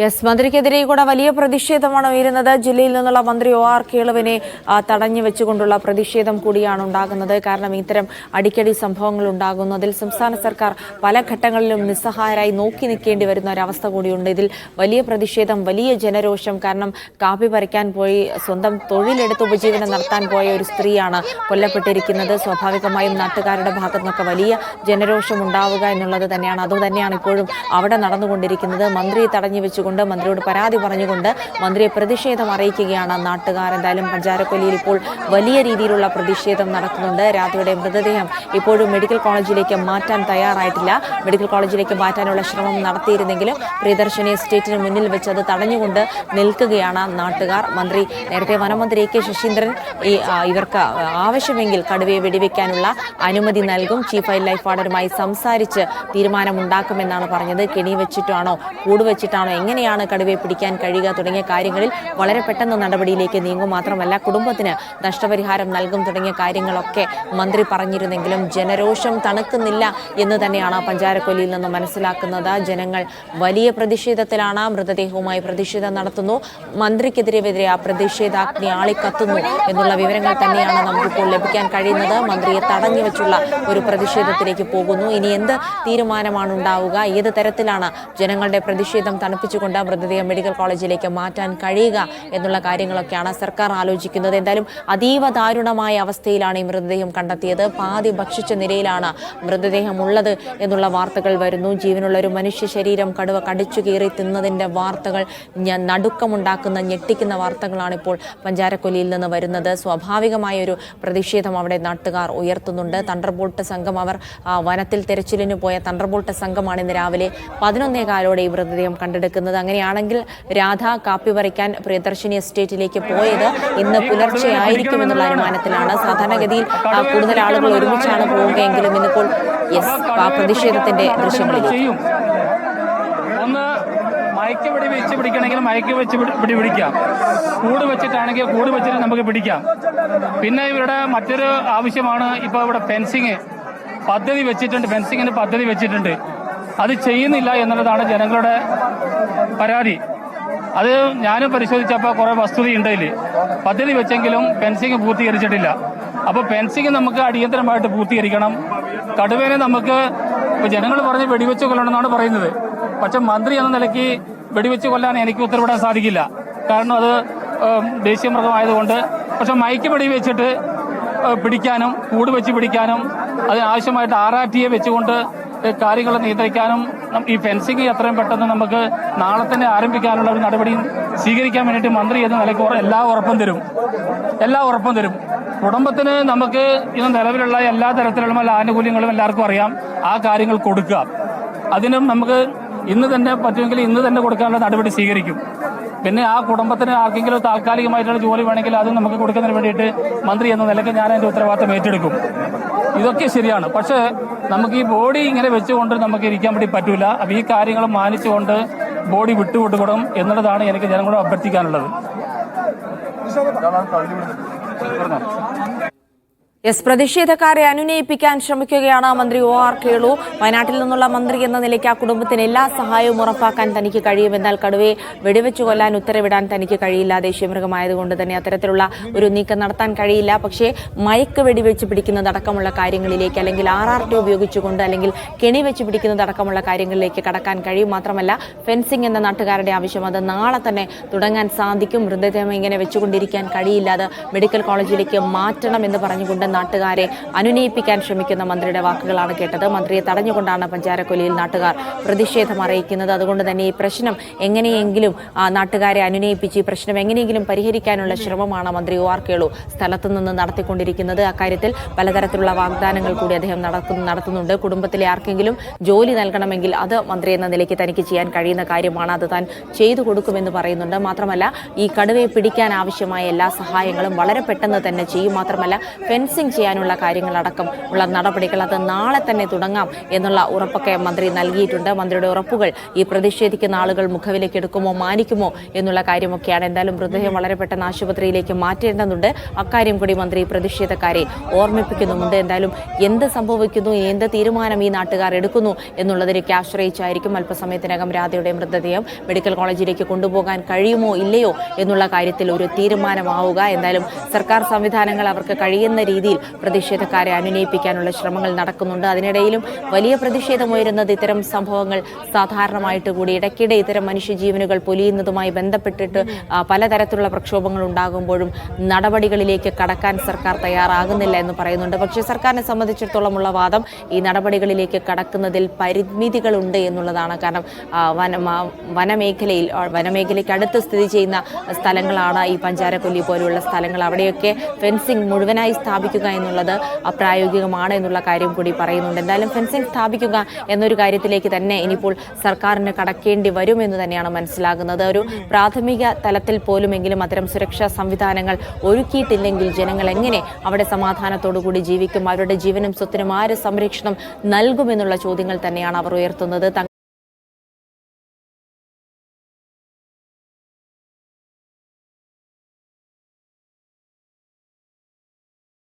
Yes മന്ത്രിക്കെതിരെ കൂടെ വലിയ പ്രതിഷേധമാണ് ഉയരുന്നത്. ജില്ലയിൽ നിന്നുള്ള മന്ത്രി ഒ ആർ കേളുവിനെ തടഞ്ഞു വെച്ചുകൊണ്ടുള്ള പ്രതിഷേധം കൂടിയാണ് ഉണ്ടാകുന്നത്. കാരണം ഇത്തരം അടിക്കടി സംഭവങ്ങൾ ഉണ്ടാകുന്നതിൽ സംസ്ഥാന സർക്കാർ പല ഘട്ടങ്ങളിലും നിസ്സഹായരായി നോക്കി നിൽക്കേണ്ടി വരുന്ന ഒരവസ്ഥ കൂടിയുണ്ട്. ഇതിൽ വലിയ പ്രതിഷേധം വലിയ ജനരോഷം. കാരണം കാപ്പി പറിക്കാൻ പോയി സ്വന്തം തൊഴിലെടുത്ത് ഉപജീവനം നടത്താൻ പോയ ഒരു സ്ത്രീയാണ് കൊല്ലപ്പെട്ടിരിക്കുന്നത്. സ്വാഭാവികമായും നാട്ടുകാരുടെ ഭാഗത്തു നിന്നൊക്കെ വലിയ ജനരോഷം ഉണ്ടാവുക എന്നുള്ളത് തന്നെയാണ്. അതുതന്നെയാണ് ഇപ്പോഴും അവിടെ നടന്നുകൊണ്ടിരിക്കുന്നത്. മന്ത്രിയെ തടഞ്ഞു വെച്ചുകൊണ്ട് മന്ത്രിയോട് പരാതി പറഞ്ഞുകൊണ്ട് മന്ത്രിയെ പ്രതിഷേധം അറിയിക്കുകയാണ് നാട്ടുകാർ. എന്തായാലും പഞ്ചാരക്കൊല്ലിയിൽ ഇപ്പോൾ വലിയ രീതിയിലുള്ള പ്രതിഷേധം നടക്കുന്നുണ്ട്. രാധയുടെ മൃതദേഹം ഇപ്പോഴും മെഡിക്കൽ കോളേജിലേക്ക് മാറ്റാൻ തയ്യാറായിട്ടില്ല. മെഡിക്കൽ കോളേജിലേക്ക് മാറ്റാനുള്ള ശ്രമം നടത്തിയിരുന്നെങ്കിലും പ്രിയദർശിനി എസ്റ്റേറ്റിന് മുന്നിൽ വെച്ച് അത് തടഞ്ഞുകൊണ്ട് നിൽക്കുകയാണ് നാട്ടുകാർ. മന്ത്രി നേരത്തെ വനമന്ത്രി എ കെ ശശീന്ദ്രൻ ഈ ഇവർക്ക് ആവശ്യമെങ്കിൽ കടുവയെ വെടിവെക്കാനുള്ള അനുമതി നൽകും. ചീഫ് വൈൽഡ് ലൈഫ് വാർഡനുമായി സംസാരിച്ച് തീരുമാനമുണ്ടാക്കുമെന്നാണ് പറഞ്ഞത്. കെണി വെച്ചിട്ടാണോ കൂട് വെച്ചിട്ടാണോ എങ്ങനെയാണ് കടുവയെ പിടിക്കാൻ കഴിയുക തുടങ്ങിയ കാര്യങ്ങളിൽ വളരെ പെട്ടെന്ന് നടപടിയിലേക്ക് നീങ്ങും. മാത്രമല്ല കുടുംബത്തിന് നഷ്ടപരിഹാരം നൽകും തുടങ്ങിയ കാര്യങ്ങളൊക്കെ മന്ത്രി പറഞ്ഞിരുന്നെങ്കിലും ജനരോഷം തണുക്കുന്നില്ല എന്ന് തന്നെയാണ് പഞ്ചാരക്കൊല്ലിയിൽ നിന്ന് മനസ്സിലാക്കുന്നത്. ജനങ്ങൾ വലിയ പ്രതിഷേധത്തിലാണ് മൃതദേഹവുമായി പ്രതിഷേധം നടത്തുന്നു. മന്ത്രിക്കെതിരെ ആ പ്രതിഷേധാഗ്നി ആളിക്കത്തുന്നു എന്നുള്ള വിവരങ്ങൾ തന്നെയാണ് നമുക്കിപ്പോൾ ലഭിക്കാൻ കഴിയുന്നത്. മന്ത്രിയെ തടഞ്ഞു വെച്ചുള്ള ഒരു പ്രതിഷേധത്തിലേക്ക് പോകുന്നു. ഇനി എന്ത് തീരുമാനമാണ് ഉണ്ടാവുക ഏത് തരത്തിലാണ് ജനങ്ങളുടെ പ്രതിഷേധം തണുപ്പിച്ചുകൊണ്ട് മൃതദേഹം മെഡിക്കൽ കോളേജിലേക്ക് മാറ്റാൻ കഴിയുക എന്നുള്ള കാര്യങ്ങളൊക്കെയാണ് സർക്കാർ ആലോചിക്കുന്നത്. എന്തായാലും അതീവ ദാരുണമായ അവസ്ഥയിലാണ് ഈ മൃതദേഹം കണ്ടെത്തിയത്. പാതി ഭക്ഷിച്ച നിലയിലാണ് മൃതദേഹം ഉള്ളത് എന്നുള്ള വാർത്തകൾ വരുന്നു. ജീവനുള്ള ഒരു മനുഷ്യ ശരീരം കടുവ കടിച്ചു കീറി തിന്നതിന്റെ വാർത്തകൾ നടുക്കമുണ്ടാക്കുന്ന ഞെട്ടിക്കുന്ന വാർത്തകളാണ് ഇപ്പോൾ പഞ്ചാരക്കൊല്ലിയിൽ നിന്ന് വരുന്നത്. സ്വാഭാവികമായ ഒരു പ്രതിഷേധം അവിടെ നാട്ടുകാർ ഉയർത്തുന്നുണ്ട്. തണ്ടർബോൾട്ട് സംഘം അവർ വനത്തിൽ തെരച്ചിലിന് പോയ തണ്ടർബോൾട്ട് സംഘമാണ് ഇന്ന് രാവിലെ പതിനൊന്നേ കാലോടെ ഈ മൃതദേഹം കണ്ടെടുക്കുന്നത്. അങ്ങനെയാണെങ്കിൽ രാധ കാപ്പി പറിക്കാൻ പ്രിയദർശിനി എസ്റ്റേറ്റിലേക്ക് പോയത് ഇന്ന് പുലർച്ചെ ആയിരിക്കും എന്നുള്ള അനുമാനത്തിലാണ്. സാധാരണഗതിയിൽ കൂടുതൽ ആളുകൾ ഒരുമിച്ചാണ് പോവുകയെങ്കിലും ഇന്നിപ്പോൾ യെസ് ആ പ്രതിഷേധത്തിന്റെ ദൃശ്യങ്ങളിലേക്ക്. മയക്ക് പിടി വെച്ച് പിടിക്കണമെങ്കിൽ മയക്ക് വെച്ച് പിടി പിടിക്കാം. കൂട് വെച്ചിട്ടാണെങ്കിൽ കൂട് വെച്ചിട്ട് നമുക്ക് പിടിക്കാം. പിന്നെ ഇവരുടെ മറ്റൊരു ആവശ്യമാണ് ഇപ്പോൾ ഇവിടെ ഫെൻസിങ് പദ്ധതി വെച്ചിട്ടുണ്ട് ഫെൻസിങ്ങിന് പദ്ധതി വെച്ചിട്ടുണ്ട്. അത് ചെയ്യുന്നില്ല എന്നുള്ളതാണ് ജനങ്ങളുടെ പരാതി. അത് ഞാനും പരിശോധിച്ചപ്പോൾ കുറേ വസ്തുതയുണ്ട് ഇതിൽ പദ്ധതി വെച്ചെങ്കിലും പെൻസിങ് പൂർത്തീകരിച്ചിട്ടില്ല. അപ്പോൾ പെൻസിങ് നമുക്ക് അടിയന്തരമായിട്ട് പൂർത്തീകരിക്കണം. കടുവേനെ നമുക്ക് ഇപ്പോൾ ജനങ്ങൾ പറഞ്ഞ് വെടിവെച്ച് കൊല്ലണമെന്നാണ് പറയുന്നത്. പക്ഷെ മന്ത്രി എന്ന നിലയ്ക്ക് വെടിവെച്ച് കൊല്ലാൻ എനിക്ക് ഉത്തരവിടാൻ സാധിക്കില്ല. കാരണം അത് ദേശീയ മൃഗമായതുകൊണ്ട് പക്ഷെ മയക്ക് വെടി വെച്ചിട്ട് പിടിക്കാനും കൂട് വെച്ച് പിടിക്കാനും അതിനാവശ്യമായിട്ട് ആർ ആർ ടിയെ വെച്ചുകൊണ്ട് കാര്യങ്ങൾ നിയന്ത്രിക്കാനും ഈ ഫെൻസിംഗ് എത്രയും പെട്ടെന്ന് നമുക്ക് നാളെ തന്നെ ആരംഭിക്കാനുള്ള ഒരു നടപടിയും സ്വീകരിക്കാൻ വേണ്ടിയിട്ട് മന്ത്രി എന്ന നിലയ്ക്ക് എല്ലാ ഉറപ്പും തരും. എല്ലാ ഉറപ്പും തരും. കുടുംബത്തിന് നമുക്ക് ഇന്ന് നിലവിലുള്ള എല്ലാ തരത്തിലുള്ള ആനുകൂല്യങ്ങളും എല്ലാവർക്കും അറിയാം. ആ കാര്യങ്ങൾ കൊടുക്കുക. അതിനും നമുക്ക് ഇന്ന് തന്നെ പറ്റുമെങ്കിൽ ഇന്ന് തന്നെ കൊടുക്കാനുള്ള നടപടി സ്വീകരിക്കും. പിന്നെ ആ കുടുംബത്തിന് ആർക്കെങ്കിലും താൽക്കാലികമായിട്ടുള്ള ജോലി വേണമെങ്കിൽ അത് നമുക്ക് കൊടുക്കുന്നതിന് വേണ്ടിയിട്ട് മന്ത്രി എന്ന നിലയ്ക്ക് ഞാൻ അതിന്റെ ഉത്തരവാദിത്തം ഏറ്റെടുക്കും. ഇതൊക്കെ ശരിയാണ്. പക്ഷേ നമുക്ക് ഈ ബോഡി ഇങ്ങനെ വെച്ചുകൊണ്ട് നമുക്ക് ഇരിക്കാൻ വേണ്ടി പറ്റൂല. അപ്പൊ ഈ കാര്യങ്ങൾ മാനിച്ചുകൊണ്ട് ബോഡി വിട്ടുവിട്ടുകൊടും എന്നുള്ളതാണ് എനിക്ക് ജനങ്ങളോട് അഭ്യർത്ഥിക്കാനുള്ളത്. എസ് പ്രതിഷേധക്കാരെ അനുനയിപ്പിക്കാൻ ശ്രമിക്കുകയാണ് മന്ത്രി ഒ ആർ കേളു. വയനാട്ടിൽ നിന്നുള്ള മന്ത്രി എന്ന നിലയ്ക്ക് ആ കുടുംബത്തിന് എല്ലാ സഹായവും ഉറപ്പാക്കാൻ തനിക്ക് കഴിയുമെന്നാൽ കടുവയെ വെടിവെച്ചു കൊല്ലാൻ ഉത്തരവിടാൻ തനിക്ക് കഴിയില്ല. ദേശീയമൃഗമായതുകൊണ്ട് തന്നെ അത്തരത്തിലുള്ള ഒരു നീക്കം നടത്താൻ കഴിയില്ല. പക്ഷേ മയക്ക് വെടിവെച്ച് പിടിക്കുന്നതടക്കമുള്ള കാര്യങ്ങളിലേക്ക് അല്ലെങ്കിൽ ആർ ആർ ടി ഉപയോഗിച്ചുകൊണ്ട് അല്ലെങ്കിൽ കെണി വെച്ച് പിടിക്കുന്നതടക്കമുള്ള കാര്യങ്ങളിലേക്ക് കടക്കാൻ കഴിയും. മാത്രമല്ല ഫെൻസിംഗ് എന്ന നാട്ടുകാരുടെ ആവശ്യം അത് നാളെ തന്നെ തുടങ്ങാൻ സാധിക്കും. മൃതദേഹം ഇങ്ങനെ വെച്ചുകൊണ്ടിരിക്കാൻ കഴിയില്ല. അത് മെഡിക്കൽ കോളേജിലേക്ക് മാറ്റണം എന്ന് പറഞ്ഞുകൊണ്ട് നാട്ടുകാരെ അനുനയിപ്പിക്കാൻ ശ്രമിക്കുന്ന മന്ത്രിയുടെ വാക്കുകളാണ് കേട്ടത്. മന്ത്രിയെ തടഞ്ഞുകൊണ്ടാണ് പഞ്ചാരക്കൊലിയിൽ നാട്ടുകാർ പ്രതിഷേധം അറിയിക്കുന്നത്. അതുകൊണ്ട് തന്നെ ഈ പ്രശ്നം എങ്ങനെയെങ്കിലും നാട്ടുകാരെ അനുനയിപ്പിച്ച് ഈ പ്രശ്നം എങ്ങനെയെങ്കിലും പരിഹരിക്കാനുള്ള ശ്രമമാണ് മന്ത്രി ഒ. ആർ. കേളു സ്ഥലത്തു നിന്ന് നടത്തിക്കൊണ്ടിരിക്കുന്നത്. അക്കാര്യത്തിൽ പലതരത്തിലുള്ള വാഗ്ദാനങ്ങൾ കൂടി അദ്ദേഹം നടക്കുന്നു നടത്തുന്നുണ്ട്. കുടുംബത്തിലെ ആർക്കെങ്കിലും ജോലി നൽകണമെങ്കിൽ അത് മന്ത്രി എന്ന നിലയ്ക്ക് തനിക്ക് ചെയ്യാൻ കഴിയുന്ന കാര്യമാണ്. അത് താൻ ചെയ്തു കൊടുക്കുമെന്ന് പറയുന്നുണ്ട്. മാത്രമല്ല ഈ കടുവയെ പിടിക്കാൻ ആവശ്യമായ എല്ലാ സഹായങ്ങളും വളരെ പെട്ടെന്ന് തന്നെ ചെയ്യും. മാത്രമല്ല ഫെൻസിംഗ് ഫെൻസിംഗ് ചെയ്യാനുള്ള കാര്യങ്ങളടക്കം ഉള്ള നടപടികൾ അത് നാളെ തന്നെ തുടങ്ങാം എന്നുള്ള ഉറപ്പൊക്കെ മന്ത്രി നൽകിയിട്ടുണ്ട്. മന്ത്രിയുടെ ഉറപ്പുകൾ ഈ പ്രതിഷേധിക്കുന്ന ആളുകൾ മുഖവിലേക്ക് എടുക്കുമോ മാനിക്കുമോ എന്നുള്ള കാര്യമൊക്കെയാണ് എന്തായാലും മൃതദേഹം വളരെ പെട്ടെന്ന് ആശുപത്രിയിലേക്ക് മാറ്റേണ്ടതുണ്ട്. അക്കാര്യം കൂടി മന്ത്രി പ്രതിഷേധക്കാരെ ഓർമ്മിപ്പിക്കുന്നുമുണ്ട്. എന്തായാലും എന്ത് സംഭവിക്കുന്നു എന്ത് തീരുമാനം ഈ നാട്ടുകാർ എടുക്കുന്നു എന്നുള്ളതിലേക്ക് ആശ്രയിച്ചായിരിക്കും അല്പസമയത്തിനകം രാധയുടെ മൃതദേഹം. മെഡിക്കൽ കോളേജിലേക്ക് കൊണ്ടുപോകാൻ കഴിയുമോ ഇല്ലയോ എന്നുള്ള കാര്യത്തിൽ ഒരു തീരുമാനമാവുക. എന്തായാലും സർക്കാർ സംവിധാനങ്ങൾ അവർക്ക് കഴിയുന്ന രീതിയിൽ പ്രതിഷേധക്കാരെ അനുനയിപ്പിക്കാനുള്ള ശ്രമങ്ങൾ നടക്കുന്നുണ്ട്. അതിനിടയിലും വലിയ പ്രതിഷേധമുയരുന്നത് ഇത്തരം സംഭവങ്ങൾ സാധാരണമായിട്ട് കൂടി ഇടയ്ക്കിടെ ഇത്തരം മനുഷ്യജീവനുകൾ പൊലിയുന്നതുമായി ബന്ധപ്പെട്ടിട്ട് പലതരത്തിലുള്ള പ്രക്ഷോഭങ്ങൾ ഉണ്ടാകുമ്പോഴും നടപടികളിലേക്ക് കടക്കാൻ സർക്കാർ തയ്യാറാകുന്നില്ല എന്ന് പറയുന്നുണ്ട്. പക്ഷേ സർക്കാരിനെ സംബന്ധിച്ചിടത്തോളമുള്ള വാദം ഈ നടപടികളിലേക്ക് കടക്കുന്നതിൽ പരിമിതികളുണ്ട് എന്നുള്ളതാണ്. കാരണം വന വനമേഖലയിൽ വനമേഖലയ്ക്ക് അടുത്ത് സ്ഥിതി ചെയ്യുന്ന സ്ഥലങ്ങളാണ് ഈ പഞ്ചാരക്കൊല്ലി പോലെയുള്ള സ്ഥലങ്ങൾ. അവിടെയൊക്കെ ഫെൻസിംഗ് മുഴുവനായി സ്ഥാപിക്കുക എന്നുള്ളത് പ്രായോഗികമാണ് എന്നുള്ള കാര്യം കൂടി പറയുന്നുണ്ട്. എന്തായാലും ഫെൻസിംഗ് സ്ഥാപിക്കുക എന്നൊരു കാര്യത്തിലേക്ക് തന്നെ ഇനിയിപ്പോൾ സർക്കാരിന് കടക്കേണ്ടി വരുമെന്ന് തന്നെയാണ് മനസ്സിലാകുന്നത്. ഒരു പ്രാഥമിക തലത്തിൽ പോലുമെങ്കിലും അത്തരം സുരക്ഷാ സംവിധാനങ്ങൾ ഒരുക്കിയിട്ടില്ലെങ്കിൽ ജനങ്ങൾ എങ്ങനെ അവിടെ കൂടി ജീവിക്കും? അവരുടെ ജീവനും സ്വത്തിനും ആര് സംരക്ഷണം നൽകുമെന്നുള്ള ചോദ്യങ്ങൾ തന്നെയാണ് അവർ ഉയർത്തുന്നത്.